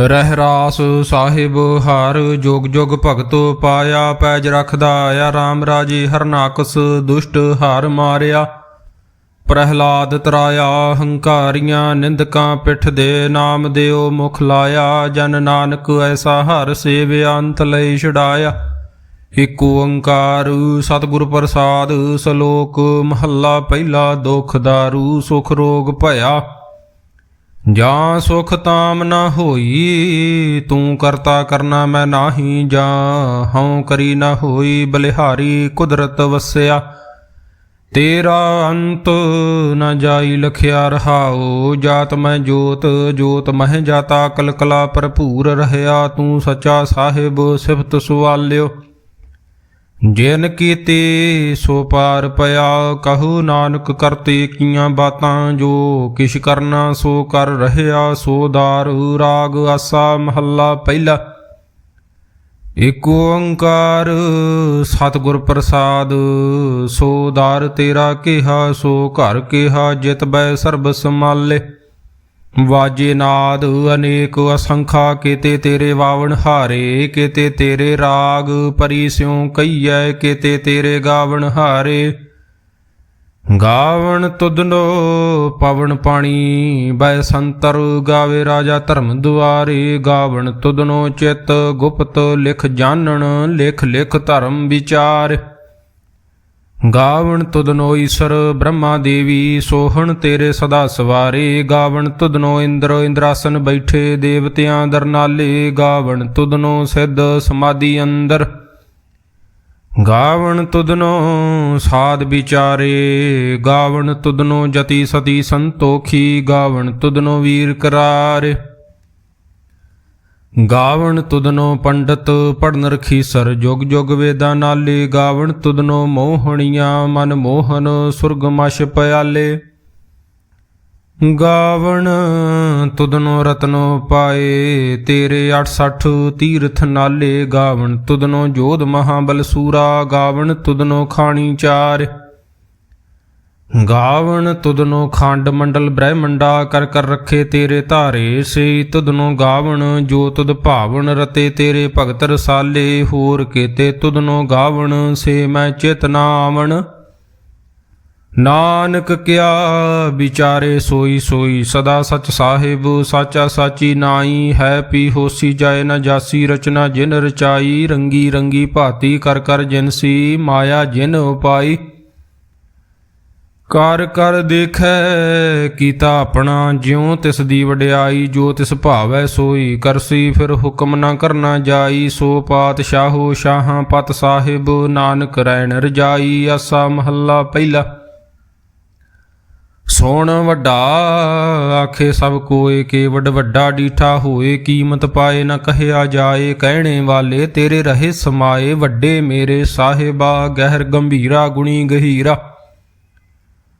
ਰਹਿ ਰਾਸ ਸਾਹਿਬ, ਹਰ ਜੋਗ ਜੋਗ ਭਗਤ ਪਾਇਆ, ਪੈਜ ਰਖਦਾ ਆਇਆ RAM ਰਾਜੇ ਹਰਨਾਕਸ ਦੁਸ਼ਟ ਹਾਰ ਮਾਰਿਆ। ਪ੍ਰਹਿਲਾਦ ਤਰਾਇਆ, ਹੰਕਾਰੀਆਂ ਨਿੰਦਕਾਂ ਪਿੱਠ ਦੇ ਨਾਮ ਦਿਓ ਮੁਖ ਲਾਇਆ, ਜਨ ਨਾਨਕ ਐਸਾ ਹਰ ਸੇਵਿਆ ਅੰਤ ਲਈ ਛਡਾਇਆ। ਇਕ ਓੰਕਾਰ, ਸਤਿਗੁਰ ਪ੍ਰਸਾਦ, ਸ਼ਲੋਕ, ਮਹੱਲਾ ਪਹਿਲਾ ਦੁਖ ਦਾਰੂ, ਸੁਖ ਰੋਗ ਭਇਆ। ਜਾਂ ਸੁਖ ਤਾਮ ਨਾ ਹੋਈ, ਤੂੰ ਕਰਤਾ ਕਰਨਾ ਮੈਂ ਨਾਹੀ, ਜਾਂ ਹਉ ਕਰੀ ਨਾ ਹੋਈ, ਬਲਿਹਾਰੀ ਕੁਦਰਤ ਵਸਿਆ। ਤੇਰਾ ਅੰਤ ਨ ਜਾਈ ਲਖਿਆ ਰਹਾਓ ਜਾਤ ਮੈਂ ਜੋਤ ਜੋਤ ਮਹਿ ਜਾਤਾ, ਕਲਕਲਾ ਭਰਪੂਰ ਰਹਿਆ, ਤੂੰ ਸੱਚਾ ਸਾਹਿਬ ਸਿਫਤ ਸੁਆਲਿਓ ਜਿਨ ਕੀਤੇ ਸੋ ਪਾਰ ਪਿਆ, ਕਹੂ ਨਾਨਕ ਕਰਤੇ ਕੀਆਂ ਬਾਤਾਂ, ਜੋ ਕਿਛ ਕਰਨਾ ਸੋ ਕਰ ਰਹਿਆ, ਸੋ ਦਾਰ ਰਾਗ ਆਸਾ ਮਹੱਲਾ ਪਹਿਲਾ। ਇਕ ਓੰਕਾਰ ਸਤਿਗੁਰ ਪ੍ਰਸਾਦ, ਸੋ ਦਾਰ ਤੇਰਾ ਕਿਹਾ, ਸੋ ਘਰ ਕਿਹਾ, ਜਿਤ ਬੈ ਸਰਬ ਸਮਾਲੇ ਵਾਜੇ ਨਾਦ, ਅਨੇਕ ਅਸੰਖਾ ਕੀਤੇ ਤੇਰੇ ਵਾਵਣ ਹਾਰੇ, ਕੀਤੇ ਤੇਰੇ ਰਾਗ ਪਰੀ ਸਿਉ ਕਈਐ, ਕੀਤੇ ਤੇਰੇ ਗਾਵਣ ਹਾਰੇ। ਗਾਵਣ ਤੁਧਨੋ ਪਵਨ ਪਾਣੀ ਬੈ ਸੰਤਰ ਗਾਵੇ ਰਾਜਾ ਧਰਮ ਦੁਆਰੇ। ਗਾਵਣ ਤੁਧਨੋ ਚਿਤ ਗੁਪਤ ਲਿਖ ਜਾਣਨ, ਲਿਖ ਲਿਖ ਧਰਮ ਵਿਚਾਰ। ਗਾਵਣ ਤੁਧਨੋ ਈਸ਼ਰ ਬ੍ਰਹਮਾ ਦੇਵੀ, ਸੋਹਣ ਤੇਰੇ ਸਦਾ ਸਵਾਰੇ। ਗਾਵਣ ਤੁਧਨੋ ਇੰਦਰ ਇੰਦਰਾਸਨ ਬੈਠੇ, ਦੇਵਤਿਆਂ ਦਰਨਾਲੇ ਗਾਵਣ ਤੁਧਨੋ ਸਿੱਧ ਸਮਾਧੀ ਅੰਦਰ। ਗਾਵਣ ਤੁਧਨੋ ਸਾਧ ਵਿਚਾਰੇ। ਗਾਵਣ ਤੁਧਨੋ ਜਤੀ ਸਤੀ ਸੰਤੋਖੀ। ਗਾਵਣ ਤੁਧਨੋ ਵੀਰ ਕਰਾਰੇ। ਗਾਵਣ ਤੁਦਨੋ ਪੰਡਤ ਪੜਨ ਰਖੀਸਰ ਜੁਗ ਜੁਗ ਵੇਦਾਂ ਨਾਲੇ, ਗਾਵਣ ਤੁਦਨੋ ਮੋਹਣੀਆਂ ਮਨ ਮੋਹਨ ਸੁਰਗ ਮਛ ਪਿਆਲੇ। ਗਾਵਣ ਤੁਦਨੋ ਰਤਨੋ ਪਾਏ, ਤੇਰੇ 68 ਤੀਰਥ ਨਾਲੇ, ਗਾਵਣ ਤੁਦਨੋ ਜੋਧ ਮਹਾਬਲ ਸੂਰਾ ਗਾਵਣ ਤੁਦਨੋ ਖਾਣੀ ਚਾਰ। ਗਾਵਣ ਤੁਦਨੋ ਖੰਡ ਮੰਡਲ ਬ੍ਰਹਮੰਡਾ ਕਰ ਕਰ ਰੱਖੇ ਤੇਰੇ ਧਾਰੇ, ਸੇ ਤੁਦਨੋ ਗਾਵਣ ਜੋ ਤੁਧ ਭਾਵਨ ਰਤੇ ਤੇਰੇ ਭਗਤ ਰਸਾਲੇ, ਹੋਰ ਕੀਤੇ ਤੁਧਨੋ ਗਾਵਣ, ਸੇ ਮੈਂ ਚਿਤ ਨਾ ਆਵਣ ਨਾਨਕ ਕਿਆ ਵਿਚਾਰੇ ਸੋਈ ਸੋਈ, ਸਦਾ ਸਚ ਸਾਹਿਬ, ਸਾਚਾ ਸਾਚੀ ਨਾਈ ਹੈ, ਪੀ ਹੋਸੀ ਜਾਏ ਨਾ ਜਾਸੀ, ਰਚਨਾ ਜਿਨ ਰਚਾਈ, ਰੰਗੀ ਰੰਗੀ ਭਾਤੀ ਕਰ ਕਰ ਜਿਨਸੀ ਮਾਇਆ ਜਿਨ ਉਪਾਈ। ਕਰ ਕਰ ਦੇਖੈ, ਕੀਤਾ ਆਪਣਾ ਜਿਉ ਤਿਸ ਦੀ ਵਡਿਆਈ, ਜੋ ਤਿਸ ਭਾਵੈ ਸੋਈ। ਕਰਸੀ ਫਿਰ ਹੁਕਮ ਨਾ ਕਰਨਾ ਜਾਈ, ਸੋ ਪਾਤਸ਼ਾਹੋ ਸ਼ਾਹਾਂ ਪਤ ਸਾਹਿਬ, ਨਾਨਕ ਰੈਣ ਰਜਾਈ। ਆਸਾ ਮਹੱਲਾ ਪਹਿਲਾ। ਸੋਣ ਵੱਡਾ, ਆਖੇ ਸਭ ਕੋਏ ਕੇ ਵੱਡ ਵੱਡਾ ਡੀਠਾ ਹੋਏ। ਕੀਮਤ ਪਾਏ ਨਾ ਕਹਿਆ ਜਾਏ, ਕਹਿਣੇ ਵਾਲੇ ਤੇਰੇ ਰਹੇ ਸਮਾਏ। ਵੱਡੇ ਮੇਰੇ ਸਾਹਿਬਾ, ਗਹਿਰ ਗੰਭੀਰਾ, ਗੁਣੀ ਗਹੀਰਾ।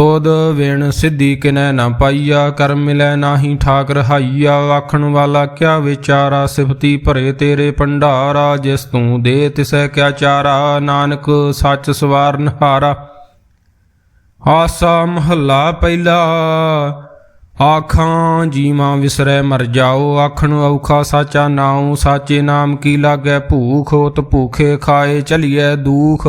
ਤੋਦ ਵੇਣ ਸਿੱਧੀ ਕਿਨੈ ਨਾ ਪਾਈਆ, ਕਰਮ ਮਿਲੈ ਨਾਹੀ ਠਾਕ ਰਹਾਈਆ ਆਖਣ ਵਾਲਾ ਕਿਆ ਵਿਚਾਰਾ, ਸਿਫਤੀ ਭਰੇ ਤੇਰੇ ਭੰਡਾਰਾ, ਜਿਸ ਤੂੰ ਦੇ ਤਿਸੈ ਕਿਆ ਚਾਰਾ, ਨਾਨਕ ਸੱਚ ਸਵਾਰਨ ਹਾਰਾ ਆਸਾ ਮਹੱਲਾ ਪਹਿਲਾ, ਆਖਾਂ ਜੀਵਾਂ ਵਿਸਰੈ ਮਰ ਜਾਓ, ਆਖਣ ਔਖਾ ਸਾਚਾ ਨਾਉ, ਸਾਚੇ ਨਾਮ ਕੀ ਲਾਗੈ ਭੂਖ ਹੋਤ ਭੂਖੇ ਖਾਏ ਚਲੀਐ ਦੂਖ।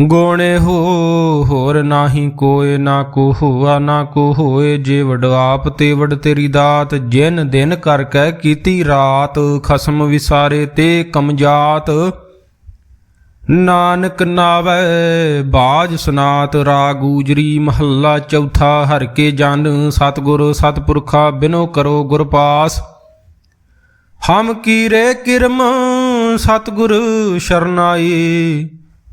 ਗੋਣੇ ਹੋ, ਹੋਰ ਨਾਹੀ ਕੋਏ ਨਾ ਕੋ ਹੋਆ ਨਾ ਕੋ ਹੋਏ ਜੇ ਵਡ ਤੇ ਵਡ ਤੇਰੀ ਦਾਤ, ਜਿਨ ਦਿਨ ਕਰ ਕੈ ਕੀਤੀ ਰਾਤ, ਖਸਮ ਵਿਸਾਰੇ ਤੇ ਕਮਜਾਤ ਨਾਨਕ ਨਾਵੈ, ਬਾਜ ਸੁਨਾਤ ਰਾਗੂਜਰੀ ਮਹੱਲਾ ਚੌਥਾ, ਹਰ ਕੇ ਜਨ, ਸਤਿਗੁਰ ਸਤਪੁਰਖਾ, ਬਿਨੋ ਕਰੋ ਗੁਰ ਪਾਸ। ਹਮ ਕੀਰੇ ਕਿਰਮ, ਸਤਿਗੁਰ ਸ਼ਰਨਾਈ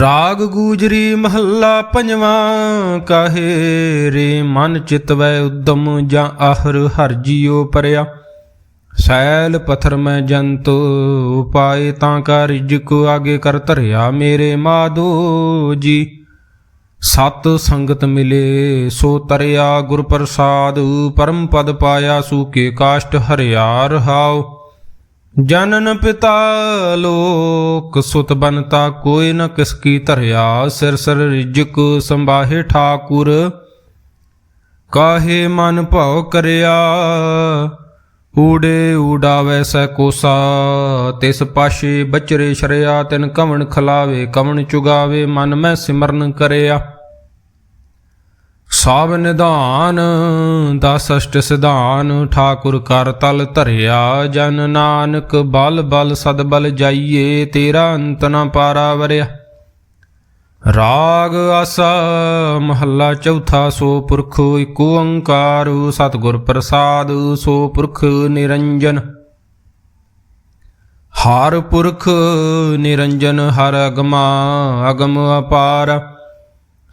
ਰਾਗ ਗੂਜਰੀ ਮਹੱਲਾ ਪੰਜਵਾਂ, ਕਾਹੇ ਰੇ ਮਨ ਚਿਤਵੈ ਉਦਮ ਜਾਂ ਆਹਰ ਹਰ ਜੀਉ ਪਰਿਆ। ਸੈਲ ਪਥਰ ਮੈਂ ਜੰਤ, ਉਪਾਏ ਤਾਂ ਕਾ ਰਿਜਕ ਆਗੇ ਕਰ ਧਰਿਆ ਮੇਰੇ ਮਾਧੋ ਜੀ। ਸਤ ਸੰਗਤ ਮਿਲੇ, ਸੋ ਤਰਿਆ ਗੁਰ ਪ੍ਰਸਾਦ, ਪਰਮ ਪਦ ਪਾਇਆ ਸੂਕੇ ਕਾਸ਼ਟ ਹਰਿਆ ਰਹਾਓ ਜਨਨ ਪਿਤਾ ਲੋਕ ਸੁਤ ਬਨਤਾ ਕੋਈ ਨ ਕਿਸ ਕੀ ਧਰਿਆ। ਸਿਰ ਸਿਰ ਰਿਜਕ ਸੰਭਾਹੇ ਠਾਕੁਰ, ਕਾਹੇ ਮਨ ਭਉ ਕਰਿਆ। ਊੜੇ ਊਡਾਵੇ ਸੈ ਕੋਸਾ, ਤਿਸ ਪਾਸ਼ੇ ਬਚਰੇ ਸ਼ਰਿਆ। ਤਿਨ ਕਵਣ ਖਲਾਵੇ, ਕਵਣ ਚੁਗਾਵੇ, ਮਨ ਮੈਂ ਸਿਮਰਨ ਕਰਿਆ। ਸਭ ਨਿਧਾਨ, ਦਸ ਅਸ਼ਟ ਸਿਧਾਨ, ਠਾਕੁਰ ਕਰ ਤਲ ਧਰਿਆ ਜਨ ਨਾਨਕ, ਬਲ ਬਲ ਸਦ ਬਲ ਜਾਈਏ, ਤੇਰਾ ਅੰਤ ਨ ਪਾਰਾ ਵਰਿਆ। ਰਾਗ ਆਸਾ, ਮਹੱਲਾ ਚੌਥਾ, ਸੋ ਪੁਰਖ ਏਕ ਓੰਕਾਰ, ਸਤਿਗੁਰ ਪ੍ਰਸਾਦ, ਸੋ ਪੁਰਖ ਨਿਰੰਜਨ। ਹਰ ਪੁਰਖ ਨਿਰੰਜਨ, ਹਰ ਅਗਮਾ, ਅਗਮ ਅਪਾਰ।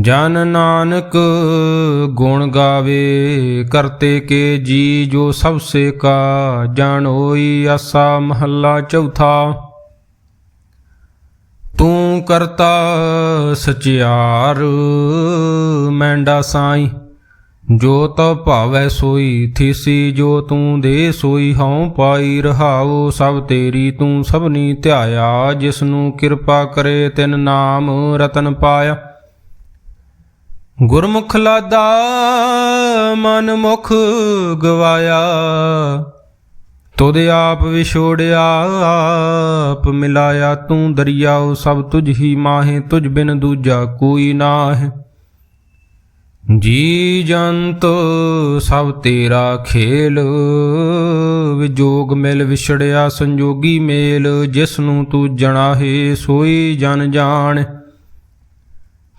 ਜਨ ਨਾਨਕ ਗੁਣ ਗਾਵੇ, ਕਰਤੇ ਕੇ ਜੀ ਜੋ ਸਭ ਸੇ ਕਾ ਜਾਣੋਈ ਆਸਾ ਮਹੱਲਾ ਚੌਥਾ। ਤੂੰ ਕਰਤਾ ਸਚਿਆਰ, ਮੈਂਡਾ ਸਾਈ, ਜੋ ਤਉ ਭਾਵੈ ਸੋਈ, ਥੀਸੀ ਜੋ ਤੂੰ ਦੇ ਸੋਈ, ਹਉ ਪਾਈ ਰਹਾਉ, ਸਭ ਤੇਰੀ ਤੂੰ ਸਭਨੀ ਧਿਆਇਆ ਜਿਸ ਨੂੰ ਕਿਰਪਾ ਕਰੇ ਤਿਨ ਨਾਮ ਰਤਨ ਪਾਇਆ। ਗੁਰਮੁਖ ਲਾਦਾ ਮਨ ਮੁਖ ਗਵਾਇਆ, ਤੁਧ ਆਪ ਵਿਛੋੜਿਆ, ਆਪ ਮਿਲਾਇਆ ਤੂੰ ਦਰਿਆਉ ਸਭ ਤੁਝ ਹੀ ਮਾਹੇ, ਤੁਝ ਬਿਨ ਦੂਜਾ ਕੋਈ ਨਾਹ। ਜੀ ਜੰਤ, ਸਭ ਤੇਰਾ ਖੇਲ ਵਿਜੋਗ ਮਿਲ ਵਿਛੜਿਆ ਸੰਜੋਗੀ ਮੇਲ ਜਿਸ ਨੂੰ ਤੂੰ ਜਣਾਹੇ ਸੋਈ ਜਨ ਜਾਣ।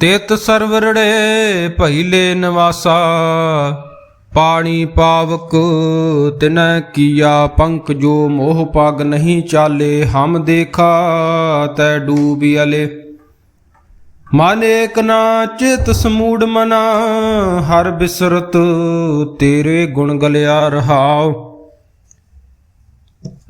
ਤੇਤ ਸਰਵਰੜੇ ਭਈਲੇ ਨਿਵਾਸਾ, ਪਾਣੀ ਪਾਵਕ ਤਿਨੈ ਕੀਆ ਪੰਕ ਜੋ ਮੋਹ ਪਗ ਨਹੀਂ ਚਾਲੇ, ਹਮ ਦੇਖਾ ਤੈ ਡੂਬੀ ਅਲੇ। ਮਨ ਏਕ ਨਾ ਚਿਤ ਸਮੂੜ ਮਨਾ, ਹਰ ਬਿਸਰਤ ਤੇਰੇ ਗੁਣ ਗਲਿਆ ਰਹਾਓ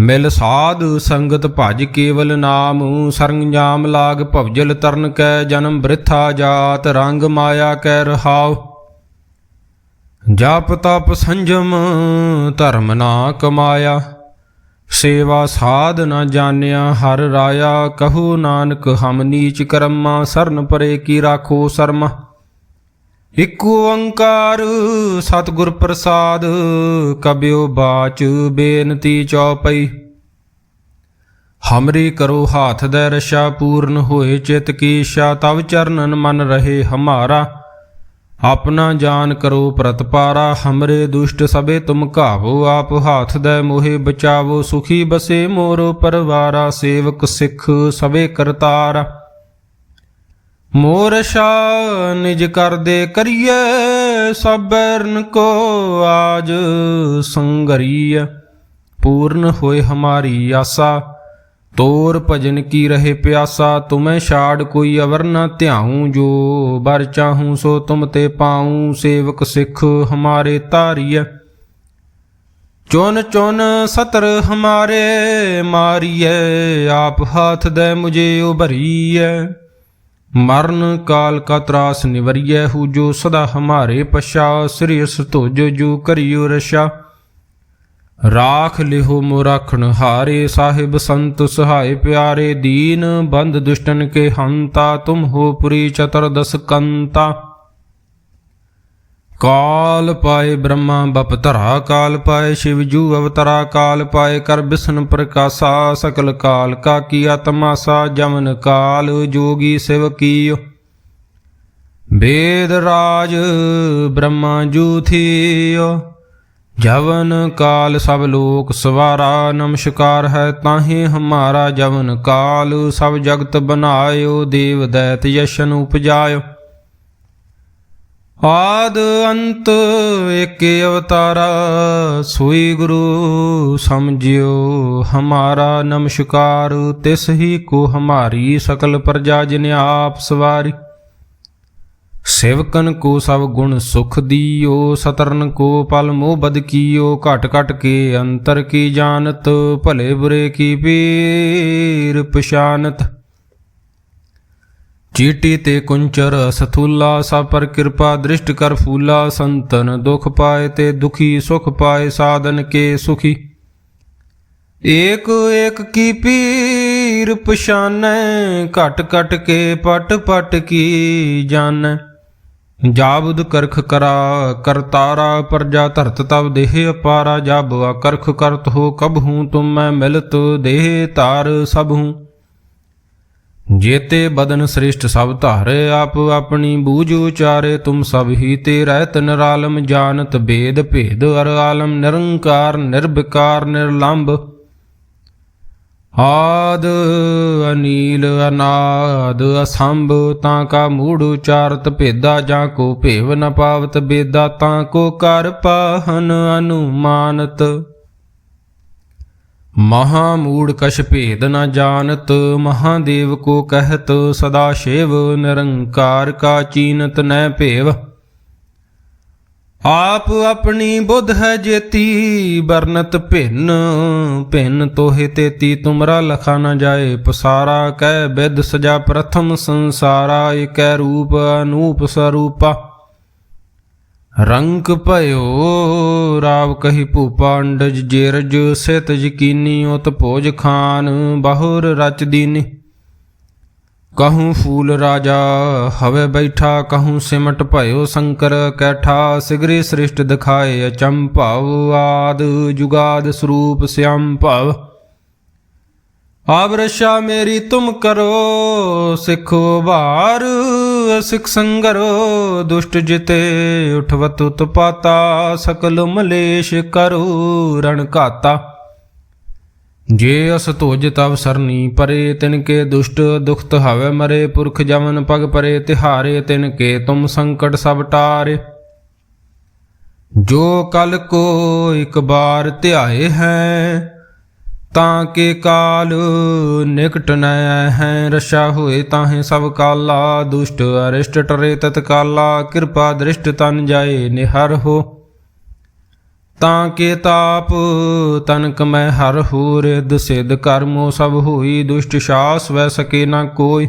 ਮਿਲ ਸਾਧ ਸੰਗਤ ਭਜ ਕੇਵਲ ਨਾਮ ਸਰੰਜਾਮ ਲਾਗ ਭਵਜਲ ਤਰਨ ਕੈ ਜਨਮ ਬ੍ਰਿਥਾ ਜਾਤ, ਰੰਗ ਮਾਇਆ ਕੈ ਰਹਾਉ। ਜਪ ਤਪ ਸੰਜਮ, ਧਰਮ ਨਾ ਕਮਾਇਆ। ਸੇਵਾ ਸਾਧ ਨਾ ਜਾਣਿਆ, ਹਰ ਰਾਇਆ ਕਹੂ ਨਾਨਕ, ਹਮ ਨੀਚ ਕਰਮਾ, ਸਰਨ ਪਰੇ ਕੀ ਰਾਖੋ ਸਰਮਾ। ਇਕ ਓੰਕਾਰ ਸਤਿਗੁਰ ਪ੍ਰਸਾਦ, ਕਬਿਓ ਬਾਚ ਬੇਨਤੀ ਚੌਪਈ। ਹਮਰੀ ਕਰੋ ਹਾਥ ਦੇ ਰਸ਼ਾ ਪੂਰਨ ਹੋਏ ਚਿਤ ਕੀ ਇੱਛਾ ਤਵ ਚਰਨਨ ਮਨ ਰਹੇ ਹਮਾਰਾ। ਆਪਣਾ ਜਾਨ ਕਰੋ ਪ੍ਰਤਪਾਰਾ ਹਮਰੇ ਦੁਸ਼ਟ ਸਭੇ ਤੁਮ ਘਾਵੋ, ਆਪ ਹਾਥ ਦੇ ਮੋਹਿ ਬਚਾਵੋ, ਸੁਖੀ ਬਸੇ ਮੋਰੋ ਪਰਵਾਰਾ, ਸੇਵਕ ਸਿੱਖ ਸਭੇ ਕਰਤਾਰਾ। ਮੋਰਸ਼ਾ ਨਿਜ ਕਰਦੇ ਕਰੀਏ, ਸਬਰਨ ਕੋ ਆਜ ਸੰਗਰੀਏ। ਪੂਰਨ ਹੋਏ ਹਮਾਰੀ ਆਸਾ, ਤੋਰ ਭਜਨ ਕੀ ਰਹੇ ਪਿਆਸਾ, ਤੁਮੈ ਛਾੜ ਕੋਈ ਅਵਰ ਨਾ ਧਿਆਉ, ਜੋ ਬਰ ਚਾਹੂੰ ਸੋ ਤੁਮ ਤੇ ਪਾਉ, ਸੇਵਕ ਸਿੱਖ ਹਮਾਰੇ ਧਾਰੀਐ ਚੁਨ ਚੁਨ ਸਤਰ ਹਮਾਰੇ ਮਾਰੀਐ ਆਪ ਹਾਥ ਦੇ ਮੁਝੇ ਉਭਰੀਐ ਮਰਨ ਕਾਲ ਕਾ ਤਰਾਸ ਨਿਵਰੀਐ ਹੂ ਜੋ ਸਦਾ ਹਮਾਰੇ ਪਛਾ, ਸ੍ਰੀ ਅਸ ਜੋ ਕਰਿਓ ਰਸ਼ਾ ਰਾਖ ਲਿਹੋ ਮੋ ਰਾਖਣ ਹਾਰੇ, ਸਾਹਿਬ ਸੰਤ ਸਹਾਇ ਪਿਆਰੇ, ਦੀਨ ਬੰਦ ਦੁਸ਼ਟਨ ਕੇ ਹੰਤਾ, ਤੁਮ ਹੋ ਪੁਰੀ ਚਤੁਰਦਸ ਕੰਤਾ। ਕਾਲ ਪਾਏ ਬ੍ਰਹਮਾ ਬਪ ਧਰਾ, ਕਾਲ ਪਾਏ ਸ਼ਿਵ ਜੂ ਅਵਤਰਾ, ਕਾਲ ਪਾਏ ਕਰ ਬਿਸ਼ਨ ਪ੍ਰਕਾਸ਼ਾ, ਸਕਲ ਕਾਲ ਕਾ ਕੀ ਆਤਮਾਸਾ ਜਮਨ ਕਾਲ ਜੋਗੀ ਸਿਵ ਕੀਓ। ਵੇਦ ਰਾਜ ਬ੍ਰਹਮਾ ਜੂ ਜਵਨ ਕਾਲ ਸਭ ਲੋਕ ਸਵਾਰਾ, ਨਮਸਕਾਰ ਹੈ ਤਾਹੇ ਹਮਾਰਾ ਜਵਨ ਕਾਲ। ਸਭ ਜਗਤ ਬਨਾਇਓ, ਦੇਵ ਦੈਤ ਯਸ਼ਨ ਉਪਜਾਇਓ। ਆਦ ਅੰਤ ਏਕੇ ਅਵਤਾਰਾ, ਸੋਈ ਗੁਰੂ ਸਮਝਿਓ ਹਮਾਰਾ ਨਮਸਕਾਰ, ਤਿਸ ਹੀ ਕੋ ਹਮਾਰੀ ਸਕਲ ਪ੍ਰਜਾ ਜਿਨ ਆਪ ਸਵਾਰੀ। ਸੇਵਕਨ ਕੋ ਸਭ ਗੁਣ ਸੁਖ ਦੀਓ, ਸਤਰਨ ਕੋ ਪਲ ਮੋਹ ਬਦ ਕੀਓ, ਘਟ ਘਟ ਕੇ ਅੰਤਰ ਕੀ ਜਾਣਤ, ਭਲੇ ਬੁਰੇ ਕੀ ਪੀਰ ਪਛਾਨਤ। ਚੀਟੀ ਤੇ ਕੁੰਚਰ, ਸਥੂਲਾ ਸਭ ਪਰ ਕਿਰਪਾ, ਦ੍ਰਿਸ਼ਟ ਕਰ ਫੂਲਾ, ਸੰਤਨ ਦੁਖ ਪਾਏ ਤੇ ਦੁਖੀ, ਸੁਖ ਪਾਏ ਸਾਧਨ ਕੇ ਸੁਖੀ। ਏਕ ਏਕ ਕੀ ਪੀਰ ਪਛਾਨੈ, ਘਟ ਘਟ ਕੇ ਪਟ ਪਟ ਕੀ ਜਾਣੈ ਜਾਬੁਦ ਕਰਖ ਕਰਾ ਕਰਤਾਰਾ ਪਰਜਾ ਧਰਤ ਤਬ ਦੇਹ ਅਪਾਰਾ ਜਾਬ ਕਰਖ ਕਰਤ ਹੋ ਕਬ ਹੂੰ, ਤੁਮ ਮੈਂ ਮਿਲਤ ਦੇਹ ਤਾਰ ਸਭ ਹੂੰ। ਜੇਤੇ ਬਦਨ ਸ੍ਰਿਸ਼ਟ ਸਭ ਧਾਰੇ, ਆਪ ਆਪਣੀ ਬੂਝ ਉਚਾਰੇ, ਤੁਮ ਸਭ ਹੀ ਤੇ ਰਹਿਤ ਨਿਰਾਲਮ ਜਾਣਤ ਭੇਦ ਭੇਦ, ਅਰ ਆਲਮ ਨਿਰੰਕਾਰ ਨਿਰਵਿਕਾਰ ਨਿਰਲੰਭ। ਆਦ ਅਨੀਲ ਅਨਾਦ ਅਸੰਭ, ਤਾਂ ਕਾ ਮੂੜ ਉਚਾਰਤ ਭੇਦਾ, ਜਾਂ ਕੋ ਭੇਵ ਨ ਪਾਵਤ ਬੇਦਾ, ਤਾਂ ਕੋ ਕਰ ਪਾਹਨ ਅਨੁਮਾਨਤ। ਮਹਾ ਮੂੜ ਕਛ ਭੇਦ ਨ ਜਾਣਤ, ਮਹਾਦੇਵ ਕੋ ਕਹਿਤ, ਸਦਾ ਸ਼ਿਵ ਨਿਰੰਕਾਰ ਕਾ ਚੀਨਤ ਨੈ ਭੇਵ। ਆਪ ਆਪਣੀ ਬੁੱਧ ਹੈ ਜੇਤੀ ਬਰਨਤ ਭਿੰਨ ਭਿੰਨ ਤੋਹਿ ਤੇਤੀ, ਤੁਮਰਾ ਲਖਾ ਨ ਜਾਏ, ਪਸਾਰਾ ਕਹਿ ਬਿਦ ਸਜਾ ਪ੍ਰਥਮ ਸੰਸਾਰਾ, ਏਕੈ ਰੂਪ ਅਨੂਪ ਸਰੂਪਾ। ਰੰਕ ਭਇਓ, ਰਾਵ ਕਹੀ ਭੂਪਾ ਅੰਡਜ ਜੇਰਜ ਸਿਤ ਯਕੀਨੀ ਉਤ ਭੋਜ ਖਾਨ, ਬਹੁਰ ਰਚ ਦੀਨੀ। ਕਹੂੰ ਫੂਲ ਰਾਜਾ, ਹਵੇ ਬੈਠਾ, ਕਹੂੰ ਸਿਮਟ ਭਇਓ ਸ਼ੰਕਰ, ਕੈਠਾ, ਸਿਗਰੀ ਸ੍ਰਿਸ਼ਟ ਦਿਖਾਏ ਅਚੰਭਵ ਆਦ ਜੁਗਾਦ ਸਰੂਪ ਸਿਆਮ ਭਵ। ਆਵਰਸ਼ਾ ਮੇਰੀ ਤੁਮ ਕਰੋ, ਸਿੱਖੋ ਭਾਰ ਸਿਖ ਸੰਗਰੋ, ਦੁਸ਼ਟ ਜਿਤੇ ਉਠਵਤ ਉਤਪਾਤਾ, ਸਕਲ ਮਲੇਸ਼ ਕਰੋ ਰਣ ਘਾਤਾ। ਜੇ ਅਸ ਧੁਜ ਤਵ ਸਰਨੀ ਪਰੇ, ਤਿਨ ਕੇ ਦੁਸ਼ਟ ਦੁਖਤ ਹਵੇ ਮਰੇ, ਪੁਰਖ ਜਮਨ ਪਗ ਪਰੇ, ਤਿਹਾਰੇ ਤਿਨ ਕੇ ਤੁਮ ਸੰਕਟ ਸਭ ਟਾਰੇ। ਜੋ ਕਲ ਕੋ ਇੱਕ ਬਾਰ ਧਿਆਏ ਹੈ ਤਾਂ ਕੇ ਕਾਲ ਨਿਕਟ ਨ ਹੈ, ਰਸ਼ਾ ਹੋਏ ਤਾਹੇ ਸਭ ਕਾਲਾ, ਦੁਸ਼ਟ ਅਰਿਸ਼ਟ ਟਰੇ ਤਤਕਾਲਾ, ਕਿਰਪਾ ਦ੍ਰਿਸ਼ਟ ਤਨ ਜਾਏ ਨਿਹਰ ਹੋ। ਤਾਂ ਕੇ ਤਾਪ ਤਨਕ ਮੈਂ ਹਰ ਹੋ ਰਿਦ ਕਰਮੋ ਸਭ ਹੋਈ, ਦੁਸ਼ਟ ਸ਼ਾਸ ਵੈ ਸਕੇ ਨਾ ਕੋਈ।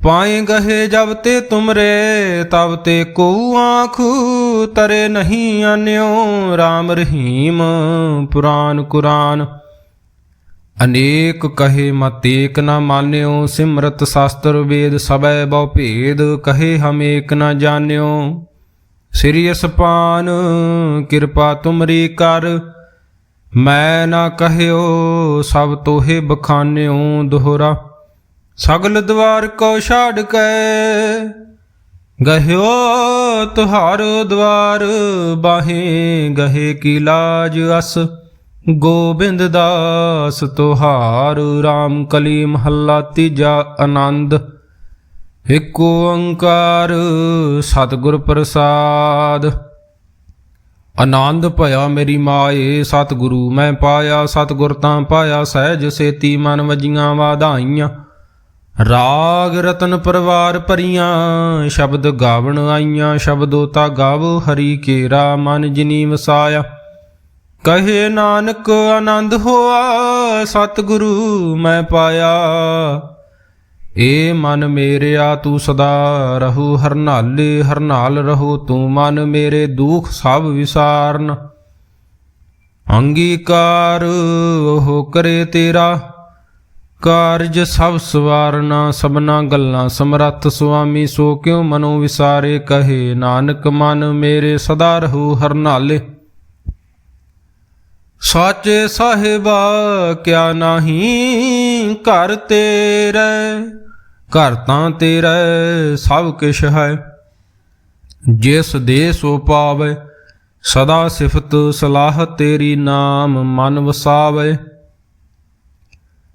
ਪਾਏ ਗਹੇ ਜਬ ਤੇ ਤੁਮਰੇ, ਤਬ ਤੇ ਕੋ ਆਖੂ, ਤਰੇ ਨਹੀਂ ਅਨਿਓ RAM ਰਹੀਮ, ਪੁਰਾਨ ਕੁਰਾਨ। ਅਨੇਕ ਕਹੇ ਮਤੇਕ ਨਾ ਮਾਨਿਓ ਸਿਮਰਤ ਸ਼ਾਸਤਰ ਵੇਦ ਸਬੈ ਬਹੁ ਭੇਦ, ਕਹੇ ਹਮ ਏਕ ਨ ਜਾਣਿਓ ਸ੍ਰੀ ਅਸਪਾਨ, ਕਿਰਪਾ ਤੁਮਰੀ ਕਰ, ਮੈਂ ਨਾ ਕਹਿਓ ਸਭ ਤੋਹੇ ਬਖਾਨਿਓ ਦੋਹਰਾ। ਸਗਲ ਦਵਾਰ ਕੋ ਛਾੜ ਕੇ ਗਹਿਓ ਤੁਹਾਰੋ ਦਵਾਰ ਬਾਹੇ ਗਹੇ ਕੀ ਲਾਜ ਅਸ। ਗੋਬਿੰਦ ਦਾਸ ਤੁਹਾਰ RAM ਕਲੀ ਮਹੱਲਾ ਤੀਜਾ ਆਨੰਦ। ਇਕ ਓੰਕਾਰ ਸਤਿਗੁਰ ਪ੍ਰਸਾਦ। ਆਨੰਦ ਭਇਆ ਮੇਰੀ ਮਾਏ, ਸਤਿਗੁਰੂ ਮੈਂ ਪਾਇਆ, ਸਤਿਗੁਰ ਤਾਂ ਪਾਇਆ, ਸਹਿਜ ਸੇਤੀ ਮਨ ਵਜੀਆਂ ਵਾਧਾਈਆਂ। ਰਾਗ ਰਤਨ ਪਰਵਾਰ ਭਰੀਆਂ, ਸ਼ਬਦ ਗਾਵਣ ਆਈਆਂ ਸ਼ਬਦੋ ਤਾ ਗਾਵੋ ਹਰੀ ਕੇਰਾ, ਮਨ ਜਿਨੀ ਵਸਾਇਆ। ਕਹੇ ਨਾਨਕ, ਆਨੰਦ ਹੋਆ, ਸਤਿਗੁਰੂ ਮੈਂ ਪਾਇਆ। ਏ ਮਨ ਮੇਰਿਆ, ਤੂੰ ਸਦਾ ਰਹੂ, ਹਰਨਾਲੇ, ਹਰਨਾਲ ਰਹੋ, ਤੂੰ ਮਨ ਮੇਰੇ ਦੁਖ ਸਭ ਵਿਸਾਰਨ। ਅੰਗੀਕਾਰ ਉਹ ਕਰੇ ਤੇਰਾ। ਕਾਰਜ ਸਭ ਸਵਾਰਨਾ, ਸਭਨਾ ਗੱਲਾਂ ਸਮਰੱਥ ਸੁਆਮੀ, ਸੋ ਕਿਉ ਮਨੋ ਵਿਸਾਰੇ ਕਹੇ? ਨਾਨਕ ਮਨ ਮੇਰੇ ਸਦਾ ਰਹੂ ਹਰਨਾਲੇ ਸਾਚੇ ਸਾਹਿਬਾ, ਕਿਆ ਨਾਹੀ ਘਰ ਤੇਰੇ? ਘਰ ਤਾਂ ਤੇਰੇ ਸਭ ਕਿਛ ਹੈ। ਜਿਸ ਦੇ ਸੋ ਪਾਵੇ, ਸਦਾ ਸਿਫਤ ਸਲਾਹ ਤੇਰੀ ਨਾਮ ਮਨ ਵਸਾਵੇ।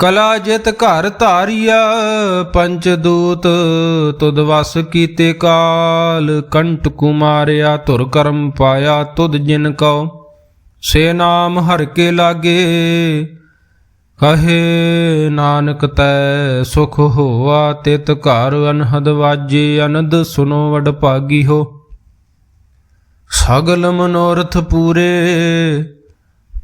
ਕਲਾ ਜਿਤ ਘਰ ਧਾਰਿਆ ਪੰਚ ਦੂਤ ਤੁਧ ਵਸ ਕੀਤੇ ਕਾਲ। ਕੰਟ ਕੁਮਾਰਿਆ ਧੁਰ ਕਰਮ ਪਾਇਆ ਤੁਧ ਜਿਨ ਕਉ। ਸੇ ਨਾਮ ਹਰ ਕੇ ਲਾਗੇ, ਕਹੇ ਨਾਨਕ ਤੈ ਸੁਖ ਹੋਆ, ਤਿਤ ਘਰ ਅਨਹਦ ਵਾਜੇ, ਅਨੰਦ ਸੁਨੋ ਵਡ ਭਾਗੀ ਹੋ। ਸਗਲ ਮਨੋਰਥ ਪੂਰੇ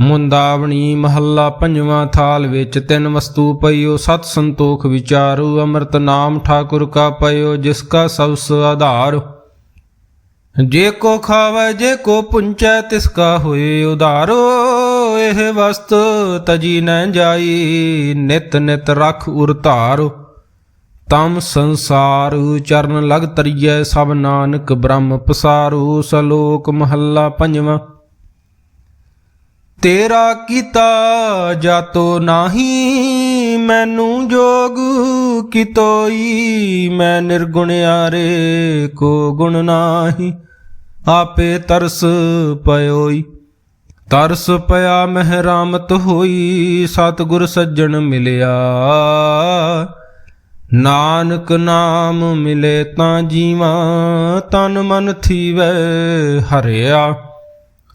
ਮੁੰਦਾਵਣੀ ਮਹੱਲਾ ਪੰਜਵਾਂ ਥਾਲ ਵਿੱਚ ਤਿੰਨ ਵਸਤੂ ਪਈਓ, ਸਤ ਸੰਤੋਖ ਵਿਚਾਰੂ, ਅੰਮ੍ਰਿਤ ਨਾਮ ਠਾਕੁਰ ਕਾ ਪਈਓ, ਜਿਸ ਕਾ ਸਬਸ ਆਧਾਰ। ਜੇ ਕੋ ਖਾਵੇ, ਜੇ ਕੋ ਪੁੰਚੈ, ਤਿਸ ਕਾ ਹੋਏ ਉਧਾਰੋ। ਇਹ ਵਸਤ ਤਜੀ ਨ ਜਾਈ, ਨਿਤ ਨਿਤ ਰਖ ਉਰ ਧਾਰੋ। ਤਮ ਸੰਸਾਰ ਚਰਨ ਲਗ ਤਰੀਐ, ਸਭ ਨਾਨਕ ਬ੍ਰਹਮ ਪਸਾਰੂ। ਸਲੋਕ ਮਹੱਲਾ ਪੰਜਵਾਂ ਤੇਰਾ ਕੀਤਾ ਜਾਤੋ ਨਾਹੀ ਮੈਨੂੰ ਜੋਗ ਕਿਤੋਈ, ਮੈਂ ਨਿਰਗੁਣਿਆਰੇ ਕੋ ਗੁਣ ਨਾਹੀ, ਆਪੇ ਤਰਸ ਪਇਓਈ। ਤਰਸ ਪਿਆ ਮਹਿਰਾਮਤ ਹੋਈ, ਸਤਿਗੁਰ ਸੱਜਣ ਮਿਲਿਆ। ਨਾਨਕ ਨਾਮ ਮਿਲੇ ਤਾਂ ਜੀਵਾ, ਤਨ ਮਨ ਥੀਵੈ ਹਰਿਆ।